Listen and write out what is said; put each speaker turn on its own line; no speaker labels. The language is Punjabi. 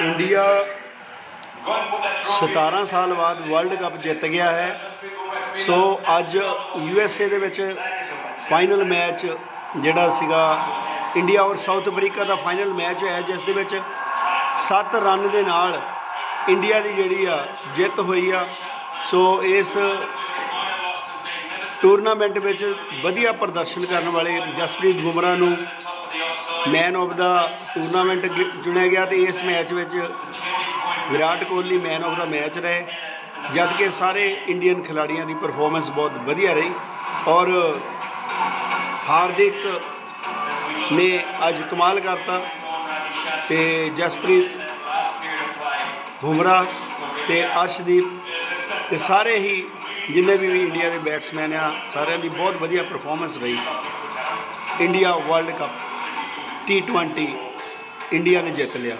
ਇੰਡੀਆ 17 ਸਾਲ ਬਾਅਦ ਵਰਲਡ ਕੱਪ ਜਿੱਤ ਗਿਆ ਹੈ। ਸੋ ਅੱਜ ਯੂ ਐਸ ਏ ਦੇ ਵਿੱਚ ਫਾਈਨਲ ਮੈਚ ਜਿਹੜਾ ਸੀਗਾ ਇੰਡੀਆ ਔਰ ਸਾਊਥ ਅਫਰੀਕਾ ਦਾ ਫਾਈਨਲ ਮੈਚ ਹੈ, ਜਿਸ ਦੇ ਵਿੱਚ 7 ਰਨ ਦੇ ਨਾਲ ਇੰਡੀਆ ਦੀ ਜਿਹੜੀ ਆ ਜਿੱਤ ਹੋਈ ਆ। ਸੋ ਇਸ ਟੂਰਨਾਮੈਂਟ ਵਿੱਚ ਵਧੀਆ ਪ੍ਰਦਰਸ਼ਨ ਕਰਨ ਵਾਲੇ ਜਸਪ੍ਰੀਤ ਬੁਮਰਾ ਨੂੰ ਮੈਨ ਆਫ ਦਾ ਟੂਰਨਾਮੈਂਟ ਗਿ- ਚੁਣਿਆ ਗਿਆ ਤੇ ਇਸ ਮੈਚ ਵਿੱਚ Virat Kohli man of the match ਰਹੇ। ਜਦ ਕਿ ਸਾਰੇ ਇੰਡੀਅਨ ਖਿਡਾਰੀਆਂ ਦੀ ਪਰਫਾਰਮੈਂਸ ਬਹੁਤ ਵਧੀਆ ਰਹੀ ਔਰ ਹਾਰਦਿਕ ਨੇ ਅੱਜ ਕਮਾਲ ਕਰਤਾ ਤੇ ਜਸਪ੍ਰੀਤ ਬੁਮਰਾਹ ਤੇ ਅਰਸ਼ਦੀਪ ਤੇ ਸਾਰੇ ਹੀ ਜਿੰਨੇ ਵੀ ਇੰਡੀਆ ਦੇ ਬੈਟਸਮੈਨ ਆ, ਸਾਰਿਆਂ ਦੀ ਬਹੁਤ ਵਧੀਆ ਪਰਫਾਰਮੈਂਸ ਰਹੀ। ਇੰਡੀਆ ਵਰਲਡ ਕੱਪ ਟੀ20 ਇੰਡੀਆ ਨੇ ਜਿੱਤ ਲਿਆ।